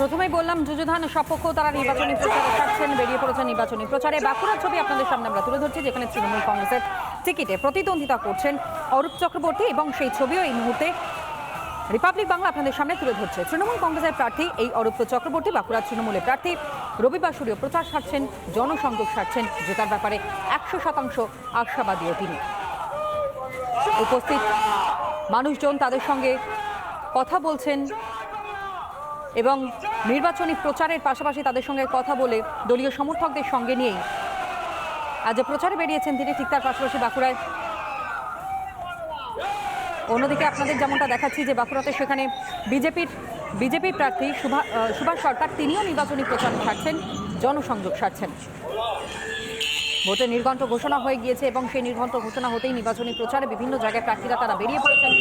প্রথমেই বললাম, যুযুধান সপক্ষ তারা নির্বাচনী প্রচারে থাকছেন, বেরিয়ে পড়েছে নির্বাচনী প্রচারে। বাঁকুড়ার ছবি আপনাদের সামনে আমরা তুলে ধরছি, যেখানে তৃণমূল কংগ্রেসের টিকিটে প্রতিদ্বন্দ্বিতা করছেন অরূপ চক্রবর্তী এবং সেই ছবিও এই মুহূর্তে রিপাবলিক বাংলা আপনাদের সামনে তুলে ধরছে। তৃণমূল কংগ্রেসের প্রার্থী এই অরূপ চক্রবর্তী বাঁকুড়া তৃণমূলের প্রার্থী। রবিবার সূর্য প্রচার সারছেন, জনসংযোগ সারছেন, জেতার ব্যাপারে একশো শতাংশ আশাবাদীও তিনি। উপস্থিত মানুষজন তাদের সঙ্গে কথা বলছেন এবং নির্বাচনী প্রচারের পাশাপাশি তাদের সঙ্গে কথা বলে দলীয় সমর্থকদের সঙ্গে নিয়েই আজ প্রচারে বেরিয়েছেন তিনি, ঠিক তার পাশাপাশি বাঁকুড়ায়। অন্যদিকে আপনাদের যেমনটা দেখাচ্ছি যে বাঁকুড়াতে সেখানে বিজেপির, বিজেপি প্রার্থী সুভা- সুভাষ সরকার, তিনিও নির্বাচনী প্রচার ছাড়ছেন জনসংযোগ সারছেন। ভোটের নির্ঘণ্ট ঘোষণা হয়ে গিয়েছে এবং সেই নির্ঘণ্ট ঘোষণা হতেই নির্বাচনী প্রচারে বিভিন্ন জায়গায় প্রার্থীরা তারা বেরিয়ে পড়েছেন।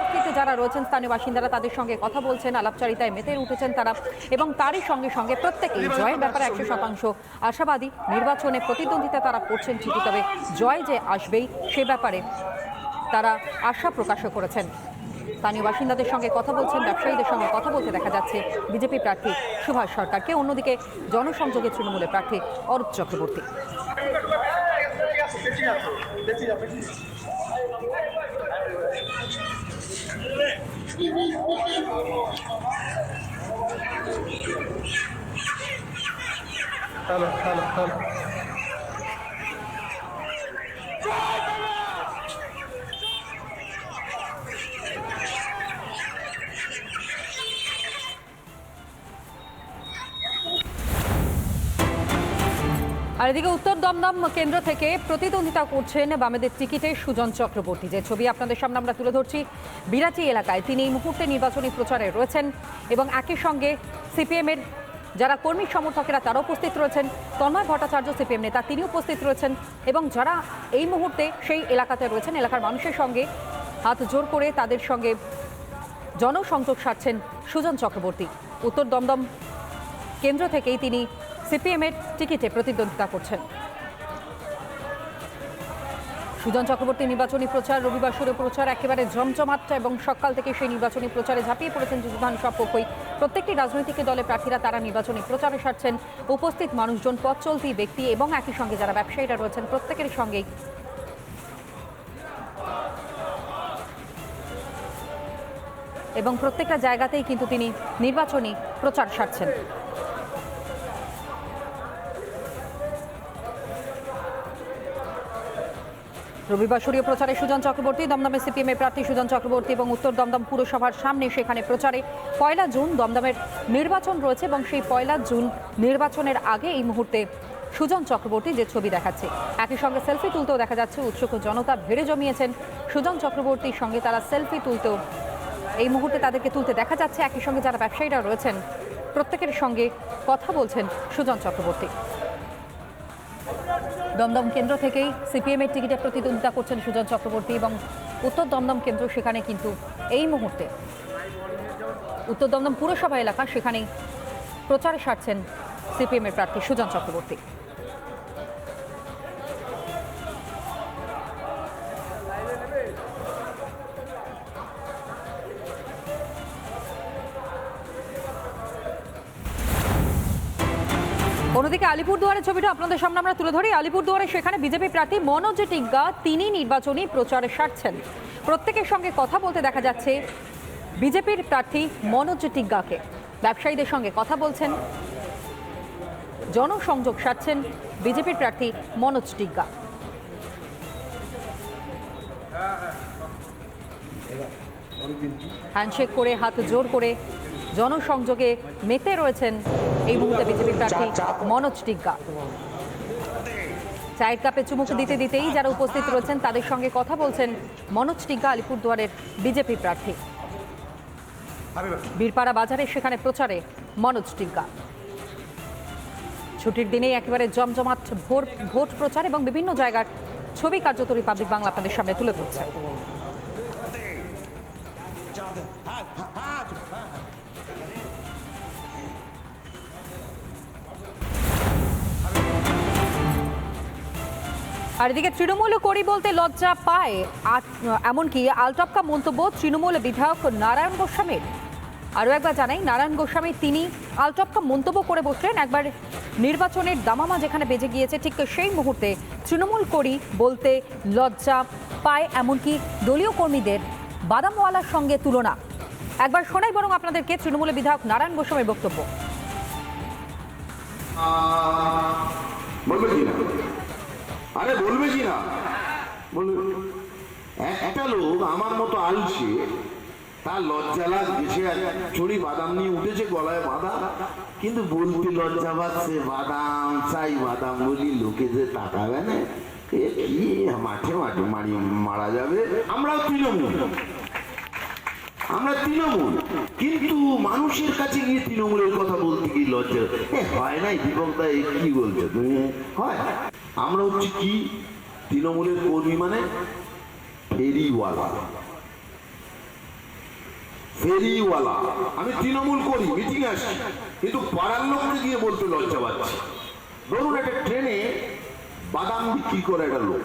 উপস্থিত যারা রয়েছেন, স্থানীয় বাসিন্দারা তাদের সঙ্গে কথা বলছেন, আলাপচারিতায় মেতে উঠেছেন তারা এবং তারই সঙ্গে সঙ্গে প্রত্যেকেই জয়ের ব্যাপারে একশো শতাংশ আশাবাদী নির্বাচনে প্রতিদ্বন্দ্বিতা তারা করছেন ঠিকই, তবে জয় যে আসবেই সে ব্যাপারে তারা আশা প্রকাশও করেছেন। স্থানীয় বাসিন্দাদের সঙ্গে কথা বলছেন, ব্যবসায়ীদের সঙ্গে কথা বলতে দেখা যাচ্ছে বিজেপি প্রার্থী সুভাষ সরকারকে। অন্যদিকে জনসংযোগে তৃণমূলের প্রার্থী Arup Chakraborty. Hello hello hello. এদিকে উত্তর দমদম কেন্দ্র থেকে প্রতিদ্বন্দ্বিতা করছেন বামেদের টিকিটে সুজন চক্রবর্তী। যে ছবি আপনাদের সামনে আমরা তুলে ধরছি, বিরাটি এলাকায় তিনি এই মুহূর্তে নির্বাচনী প্রচারে রয়েছেন এবং একই সঙ্গে সিপিএমের যারা কর্মী সমর্থকেরা তারা উপস্থিত রয়েছেন, তন্ময় ভট্টাচার্য সিপিএম নেতা তিনি উপস্থিত রয়েছেন এবং যারা এই মুহূর্তে সেই এলাকাতে রয়েছেন, এলাকার মানুষের সঙ্গে হাত জোর করে তাদের সঙ্গে জনসংযোগ সারছেন সুজন চক্রবর্তী। উত্তর দমদম কেন্দ্র থেকেই তিনি সিপিএমের টিকিটে প্রতিদ্বন্দ্বিতা করছেন। সুজন চক্রবর্তী নির্বাচনী প্রচার, রবিবার সুরে প্রচার, একেবারে জমজমাট এবং সকাল থেকে সেই নির্বাচনী প্রচারে ঝাঁপিয়ে পড়েছেন যুদ্ধধান সব পক্ষই প্রত্যেকটি রাজনৈতিক দলের প্রার্থীরা তারা নির্বাচনী প্রচারে সারছেন। উপস্থিত মানুষজন পথ চলতি ব্যক্তি এবং একই সঙ্গে যারা ব্যবসায়ীরা রয়েছেন, প্রত্যেকের সঙ্গেই। এবং প্রত্যেকটা জায়গাতেই কিন্তু তিনি নির্বাচনী প্রচার সারছেন। রবিবার সূর্য প্রচারে সুজন চক্রবর্তী দমদমে সিপিএম এর প্রার্থী সুজন চক্রবর্তী এবং উত্তর দমদম পুরসভার সামনে সেখানে প্রচারে পয়লা জুন দমদমের নির্বাচন রয়েছে এবং সেই পয়লা জুন নির্বাচনের আগে এই মুহূর্তে সুজন চক্রবর্তী যে ছবি দেখাচ্ছে। একই সঙ্গে সেলফি তুলতেও দেখা যাচ্ছে, উৎসুক জনতা ভিড়ে জমিয়েছেন সুজন চক্রবর্তীর সঙ্গে তারা সেলফি তুলতেও এই মুহূর্তে তাদেরকে তুলতে দেখা যাচ্ছে। একই সঙ্গে যারা ব্যবসায়ীরা রয়েছেন, প্রত্যেকের সঙ্গে কথা বলছেন সুজন চক্রবর্তী। দমদম কেন্দ্র থেকেই সিপিএম এর টিকিটে প্রতিদ্বন্দ্বিতা করছেন সুজন চক্রবর্তী এবং উত্তর দমদম কেন্দ্র সেখানে কিন্তু এই মুহূর্তে উত্তর দমদম পুরসভা এলাকা সেখানেই প্রচারে সারছেন সিপিএম এর প্রার্থী সুজন চক্রবর্তী। অন্যদিকে আলিপুরদুয়ারের ছবিটা আপনাদের সামনে আমরা তুলে ধরি। আলিপুরদুয়ারে সেখানে বিজেপি প্রার্থী মনোজ টিগ্গা, তিনি নির্বাচনী প্রচারে সারছেন। প্রত্যেকের সঙ্গে কথা বলতে দেখা যাচ্ছে বিজেপির প্রার্থী মনোজ টিগ্গাকে। ব্যবসায়ীদের সঙ্গে কথা বলছেন, জনসংযোগ সারছেন বিজেপির প্রার্থী মনোজ টিগ্গা। হ্যান্ডশেক করে, হাত জোর করে জনসংযোগে মেতে রয়েছেন এই মুহূর্তে বিজেপি প্রার্থী মনোজ টিগ্গা। চায়ের কাপে চুমুক দিতে দিতেই যারা উপস্থিত রয়েছেন তাদের সঙ্গে কথা বলছেন মনোজ টিগ্গা আলিপুরদুয়ারের বিজেপি প্রার্থী। বীরপাড়া বাজারে সেখানে প্রচারে মনোজ টিগ্গা। ছুটির দিনেই একেবারে জমজমাট ভোর ভোট প্রচার এবং বিভিন্ন জায়গার ছবি কার্যত রিপাবলিক বাংলা আপনাদের সামনে তুলে ধরছে। আর এদিকে তৃণমূল করি বলতে লজ্জা পায়। এমনকি আলটপকা মন্তব্য তৃণমূল বিধায়ক নারায়ণ গোস্বামীর আরও একবার জানাই, নারায়ণ গোস্বামী তিনি আলটপকা মন্তব্য করে বসলেন একবার নির্বাচনের দামামা যেখানে বেজে গিয়েছে, ঠিক সেই মুহূর্তে তৃণমূল করি বলতে লজ্জা পায়, এমনকি দলীয় কর্মীদের বাদামওয়ালার সঙ্গে তুলনা। একবার শোনাই বরং আপনাদেরকে তৃণমূলের বিধায়ক নারায়ণ গোস্বামীর বক্তব্য। আরে বলবে কি না? বলবে একটা লোক আমার মতো আলছে তার লজ্জা লাগছে, সে চড়ি বাদাম নিয়ে উঠেছে গলায় বাদাম কিন্তু বলতে লজ্জা পাচ্ছে, বাদাম চাই, বাদাম বলি লোকে যে তাকাবে না মাঠে মাঠে মারি, মারা যাবে। আমরাও তৃণমূল। আমরা তৃণমূল। কিন্তু মানুষের কাছে গিয়ে তৃণমূলের কথা বলতে কি লজ্জা হয় নাই দীপক দা কি বলছো তুমি? হয়। আমরা হচ্ছে কি? তৃণমূলের কর্মী মানে ফেরিওয়ালা। ফেরিওয়ালা। আমি তৃণমূল করি, মিটিং আসি। কিন্তু পাড়ার লোককে গিয়ে বলতে লজ্জা পাচ্ছি। ধরুন একটা ট্রেনে বাদাম বিক্রি করে একটা লোক।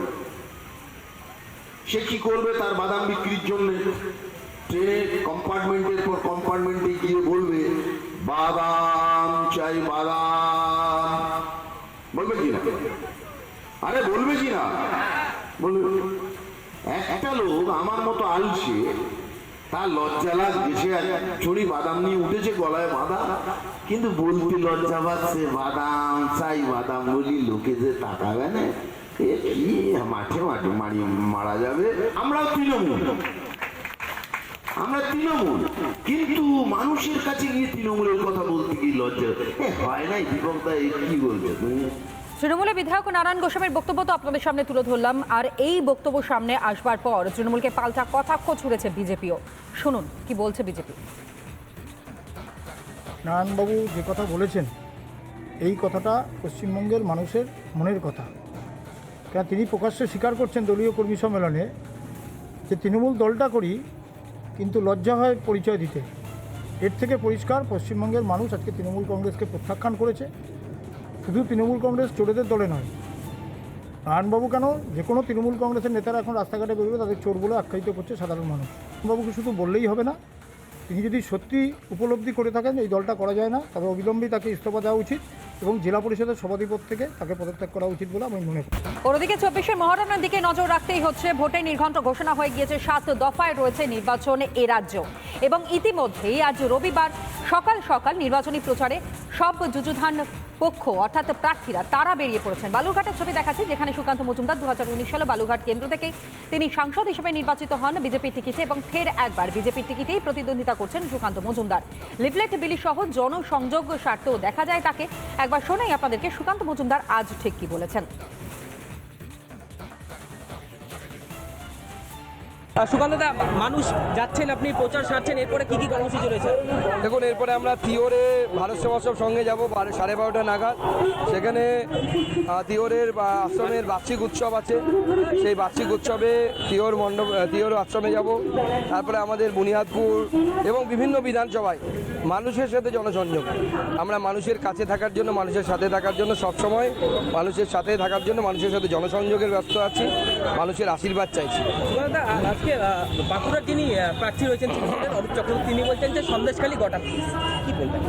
সে কি করবে তার বাদাম বিক্রির জন্য? ট্রেনে কম্পার্টমেন্টের পর কম্পার্টমেন্টে গিয়ে বলবে, বাদাম চাই, বাদাম। বলবে কি না? আরে বলবে কি না? বলবে এক- একটা লোক আমার মতো আলসে তার লজ্জা লাগছে সে চড়ি বাদাম নিয়ে উঠেছে গলায় বাদাম কিন্তু বলতে লজ্জা পাচ্ছে বাদাম, চাই বাদাম বলি লোকে যে তাকাবে না। মাঠে মাঠে মারি, মারা যাবে। আমরাও তৃণমূল। আমরা তৃণমূল। কিন্তু মানুষের কাছে গিয়ে তৃণমূলের কথা বলতে গিয়ে লজ্জা হয় নাই দীপক দা, এ কি বলছো তুমি? তৃণমূলের বিধায়ক নারায়ণ গোস্বামীর বক্তব্য তো আপনাদের সামনে তুলে ধরলাম। আর এই বক্তব্য সামনে আসবার পর তৃণমূলকে পাল্টা কথাক্ষ ছুড়েছে বিজেপিও। শুনুন, কি বলছে বিজেপি? নারায়ণবাবু যে কথা বলেছেন, এই কথাটা পশ্চিমবঙ্গের মানুষের মনের কথা। কেন তিনি প্রকাশ্যে স্বীকার করছেন দলীয় কর্মী সম্মেলনে যে তৃণমূল দলটা করি, কিন্তু লজ্জা হয় পরিচয় দিতে। এর থেকে পরিষ্কার পশ্চিমবঙ্গের মানুষ আজকে তৃণমূল কংগ্রেসকে প্রত্যাখ্যান করেছে। শুধু তৃণমূল কংগ্রেস চোরেদের দলে নয়। নারায়ণবাবু কেন? যে কোনো তৃণমূল কংগ্রেসের নেতারা এখন রাস্তাঘাটে বেরোবে, তাদের চোর বলে আখ্যায়িত করছে সাধারণ মানুষ। বাবুকে শুধু বললেই হবে না, তিনি যদি সত্যি উপলব্ধি করে থাকেন, এই দলটা করা যায় না। তবে অবিলম্বেই তাকে ইস্তফা দেওয়া উচিত এবং জেলা পরিষদের সভাধিপদ থেকে তাকে পদত্যাগ করা উচিত বলে আমি মনে করি। অন্যদিকে চব্বিশের মহারণার দিকে নজর রাখতেই হচ্ছে ভোটের নির্ঘণ্ট ঘোষণা হয়ে গিয়েছে সাত দফায় রয়েছে নির্বাচন এ রাজ্য। এবং ইতিমধ্যেই আজ রবিবার সকাল সকাল নির্বাচনী প্রচারে সব যুযুধান পক্ষ, অর্থাৎ প্রার্থীরা, তারা বেরিয়ে পড়েছেন। বালুরঘাটের ছবি দেখাচ্ছি, যেখানে সুকান্ত মজুমদার দু হাজার উনিশ সালে বালুরঘাট কেন্দ্র থেকে তিনি সাংসদ হিসেবে নির্বাচিত হন বিজেপির টিকিটে এবং ফের একবার বিজেপির টিকিটেই প্রতিদ্বন্দ্বিতা করছেন সুকান্ত মজুমদার। লিফলেট, বিলি সহ জনসংযোগ স্বার্থেও দেখা যায় তাকে। একবার শোনাই আপনাদেরকে, সুকান্ত মজুমদার আজ ঠিক কি বলেছেন। সুকান্ত দা মানুষ যাচ্ছেন আপনি প্রচার সারছেন এরপরে কি কি কর্মসূচি রয়েছে? দেখুন এরপরে আমরা তিওরে ভারত সেবাশ্রম সঙ্গে যাব সাড়ে বারোটা নাগাদ। সেখানে তিওরের আশ্রমের বার্ষিক উৎসব আছে। সেই বার্ষিক উৎসবে তিওর মণ্ডপ তিওর আশ্রমে যাব। তারপরে আমাদের বুনিয়াদপুর এবং বিভিন্ন বিধানসভায় মানুষের সাথে জনসংযোগ। আমরা মানুষের কাছে থাকার জন্য মানুষের সাথে থাকার জন্য সবসময় মানুষের সাথে থাকার জন্য মানুষের সাথে জনসংযোগের ব্যস্ত আছি। মানুষের আশীর্বাদ চাইছি। আজকে বাঁকুড়ার যিনি প্রার্থী রয়েছেন অরূপ চক্রবর্তী। তিনি বলছেন যে সন্দেশখালী গটা কি বলবেন?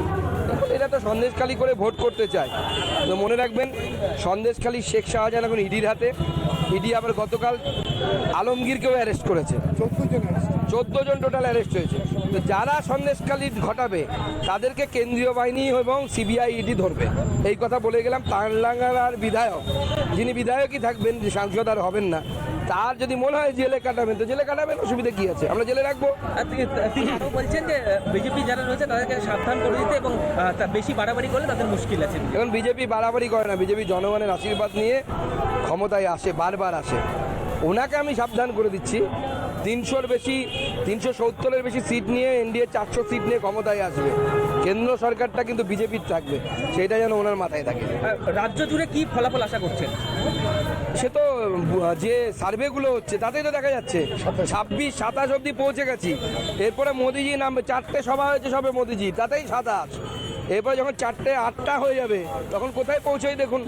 এরা তো সন্দেশখালি করে ভোট করতে চায়। তো মনে রাখবেন, সন্দেশখালি শেখ শাহজাহান এখন ইডির হাতে। ইডি আবার গতকাল আলমগীরকেও অ্যারেস্ট করেছে। চোদ্দ জন টোটাল অ্যারেস্ট হয়েছে। তো যারা সন্দেশখালি ঘটাবে, তাদেরকে কেন্দ্রীয় বাহিনী এবং সিবিআই ইডি ধরবে। এই কথা বলে গেলাম, তানলাঙ্গার বিধায়ক। যিনি বিধায়কই থাকবেন সাংসদ আর হবেন না। তার যদি মনে হয় জেলে কাটাবেন তো জেলে কাটাবেন অসুবিধা কী আছে? আমরা জেলে রাখব। তিনি আরও বলছেন যে বিজেপি যারা রয়েছে তাদেরকে সাবধান করে দিতে এবং বেশি বাড়াবাড়ি করলে তাদের মুশকিল আছে। এখন বিজেপি বাড়াবাড়ি করে না। বিজেপি জনগণের আশীর্বাদ নিয়ে ক্ষমতায় আসে বারবার আসে। ওনাকে আমি সাবধান করে দিচ্ছি। তিনশোর বেশি তিনশো সত্তরের বেশি সিট নিয়ে এনডিএ চারশো সিট নিয়ে ক্ষমতায় আসবে। কেন্দ্র সরকারটা কিন্তু বিজেপির থাকবে। সেটা যেন ওনার মাথায় থাকে। রাজ্য জুড়ে কি ফলাফল আশা করছেন? সে তো যে সার্ভেগুলো হচ্ছে, তাতেই তো দেখা যাচ্ছে। ছাব্বিশ, সাতাশ অবধি পৌঁছে গেছি। এরপরে মোদিজি নামবে, চারটে সভা হয়েছে সবে মোদিজি, তাতেই সাতাশ। এরপরে যখন চারটে, আটটা হয়ে যাবে, তখন কোথায় পৌঁছাই দেখুন।